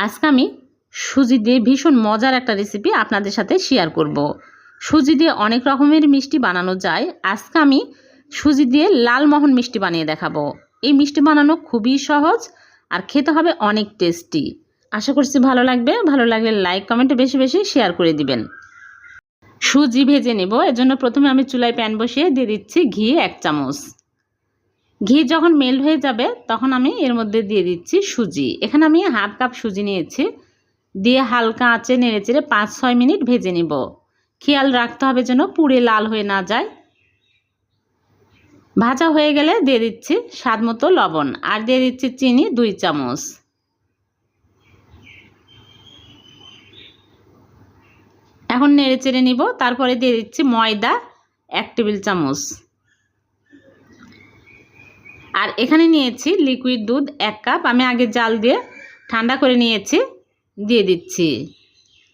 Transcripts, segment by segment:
আজকে আমি সুজি দিয়ে ভীষণ মজার একটা রেসিপি আপনাদের সাথে শেয়ার করব। সুজি দিয়ে অনেক রকমের মিষ্টি বানানো যায়। আজকে আমি সুজি দিয়ে লালমোহন মিষ্টি বানিয়ে দেখাবো। এই মিষ্টি বানানো খুবই সহজ আর খেতে হবে অনেক টেস্টি আশা করছি ভালো লাগবে। ভালো লাগলে লাইক কমেন্টে বেশি বেশি শেয়ার করে দিবেন। সুজি ভেজে নেব। এজন্য প্রথমে আমি চুলায় প্যান বসিয়ে দিয়ে দিচ্ছি ঘি এক চামচ। ঘি যখন মেল্ট হয়ে যাবে, তখন আমি এর মধ্যে দিয়ে দিচ্ছি সুজি। এখানে আমি হাফ কাপ সুজি নিয়েছি। দিয়ে হালকা আঁচে নেড়ে চেড়ে পাঁচ ছয় মিনিট ভেজে নিব। খেয়াল রাখতে হবে যেন পুড়ে লাল হয়ে না যায়। ভাজা হয়ে গেলে দিয়ে দিচ্ছি স্বাদ মতো লবণ আর দিয়ে দিচ্ছি চিনি দুই চামচ। এখন নেড়ে চেড়ে নিব। তারপরে দিয়ে দিচ্ছি ময়দা এক টেবিল চামচ। আর এখানে নিয়েছি লিকুইড দুধ, এক কাপ আমি আগে জাল দিয়ে ঠান্ডা করে নিয়েছি, দিয়ে দিচ্ছি।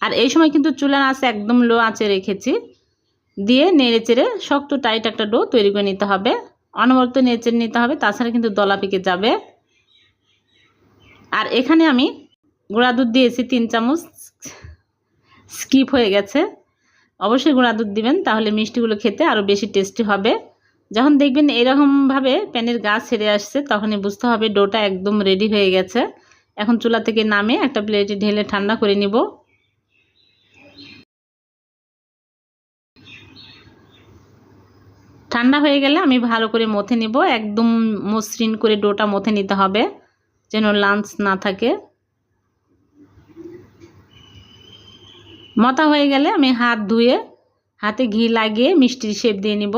আর এই সময় কিন্তু চুলার আঁচ একদম লো আঁচে রেখেছি। দিয়ে নেড়ে চেড়ে শক্ত টাইট একটা ডো তৈরি করে নিতে হবে। অনবরত নেড়ে চেড়ে নিতে হবে, তাছাড়া কিন্তু দলা পেকে যাবে। আর এখানে আমি গুঁড়া দুধ দিয়েছি তিন চামচ। স্কিপ হয়ে গেছে। অবশ্যই গুঁড়া দুধ দিবেন, তাহলে মিষ্টিগুলো খেতে আরও বেশি টেস্টি হবে। যখন দেখবেন এরকমভাবে প্যানের গা ছেড়ে আসছে, তখনই বুঝতে হবে ডোটা একদম রেডি হয়ে গেছে। এখন চুলা থেকে নামে একটা প্লেটে ঢেলে ঠান্ডা করে নিব। ঠান্ডা হয়ে গেলে আমি ভালো করে মথে নিব। একদম মসৃণ করে ডোটা মথে নিতে হবে, যেন লাঞ্চ না থাকে। মতা হয়ে গেলে আমি হাত ধুয়ে, হাতে ঘি লাগিয়ে মিষ্টির শেপ দিয়ে নিব।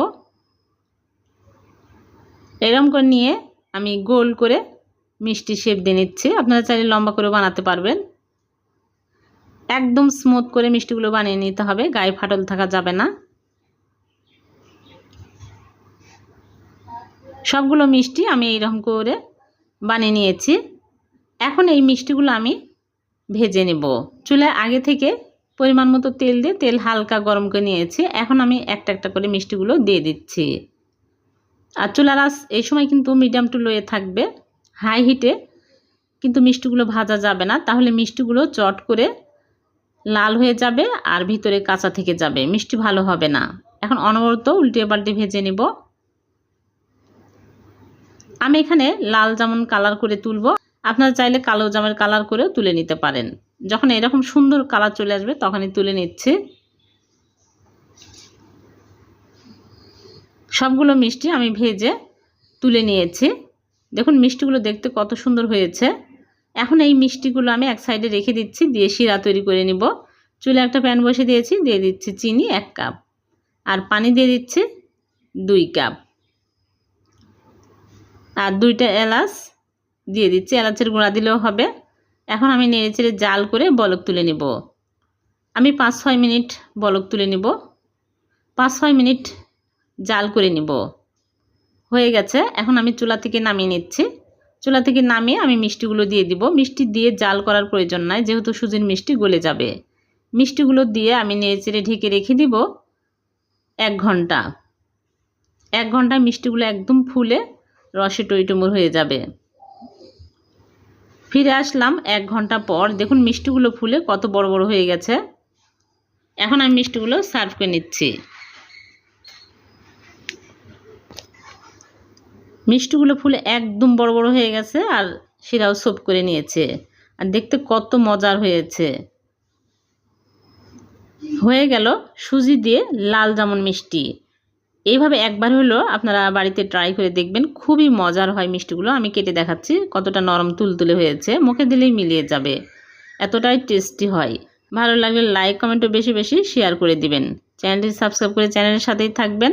এরম করে নিয়ে আমি গোল করে মিষ্টি শেপ দিয়ে নিচ্ছি। আপনারা চাইলে লম্বা করে বানাতে পারবেন। একদম স্মুথ করে মিষ্টিগুলো বানিয়ে নিতে হবে। গায়ে ফাটল থাকা যাবে না। সবগুলো মিষ্টি আমি এইরকম করে বানিয়ে নিয়েছি। এখন এই মিষ্টিগুলো আমি ভেজে নেব। চুলায় আগে থেকে পরিমাণ মতো তেল দিয়ে তেল হালকা গরম করে নিয়েছি। এখন আমি একটা একটা করে মিষ্টিগুলো দিয়ে দিচ্ছি। আর চুলার আস এই সময় কিন্তু মিডিয়াম টু লোয়ে থাকবে। হাই হিটে কিন্তু মিষ্টিগুলো ভাজা যাবে না। তাহলে মিষ্টিগুলো চট করে লাল হয়ে যাবে আর ভিতরে কাঁচা থেকে যাবে। মিষ্টি ভালো হবে না। এখন অনবরত উল্টে পাল্টে ভেজে নিব। আমি এখানে লাল জামুন কালার করে তুলব। আপনারা চাইলে কালো জামের কালার করেও তুলে নিতে পারেন। যখন এরকম সুন্দর কালার চলে আসবে, তখনই তুলে নিচ্ছে। সবগুলো মিষ্টি আমি ভেজে তুলে নিয়েছি। দেখুন মিষ্টিগুলো দেখতে কত সুন্দর হয়েছে। এখন এই মিষ্টিগুলো আমি এক সাইডে রেখে দিচ্ছি, দিয়ে শিরা তৈরি করে নিব। চুলে একটা প্যান বসে দিয়েছি, দিয়ে দিচ্ছি চিনি এক কাপ। আর পানি দিয়ে দিচ্ছি দুই কাপ। আর দুইটা এলাচ দিয়ে দিচ্ছি, এলাচের গুঁড়া দিলেও হবে। এখন আমি নেড়ে চেড়ে জাল করে বলক তুলে নেব। আমি পাঁচ ছয় মিনিট বলক তুলে নিব। পাঁচ ছয় মিনিট জাল করে নিব। হয়ে গেছে, এখন আমি চুলা থেকে নামিয়ে নিচ্ছি। চুলা থেকে নামিয়ে আমি মিষ্টিগুলো দিয়ে দিব। মিষ্টি দিয়ে জাল করার প্রয়োজন নাই, যেহেতু সুজির মিষ্টি গলে যাবে। মিষ্টিগুলো দিয়ে আমি নেড়ে চেড়ে ঢেকে রেখে দিব এক ঘণ্টা। এক ঘণ্টা মিষ্টিগুলো একদম ফুলে রসে টইটুমুর হয়ে যাবে। ফিরে আসলাম এক ঘণ্টা পর। দেখুন, মিষ্টিগুলো ফুলে কত বড় বড় হয়ে গেছে। এখন আমি মিষ্টিগুলো সার্ভ করে নিচ্ছি। মিষ্টিগুলো ফুলে একদম বড় বড় হয়ে গেছে আর শিরাও সোপ করে নিয়েছে। আর দেখতে কত মজার হয়েছে। হয়ে গেল সুজি দিয়ে লাল জামুন মিষ্টি। এইভাবে একবার হলো আপনারা বাড়িতে ট্রাই করে দেখবেন, খুবই মজার হয় মিষ্টিগুলো। আমি কেটে দেখাচ্ছি কতটা নরম তুলতুলে হয়েছে, মুখে দিলেই মিলিয়ে যাবে। এতটাই টেস্টি হয়। ভালো লাগলে লাইক, কমেন্টও বেশি বেশি শেয়ার করে দিবেন। চ্যানেলটি সাবস্ক্রাইব করে চ্যানেলের সাথেই থাকবেন।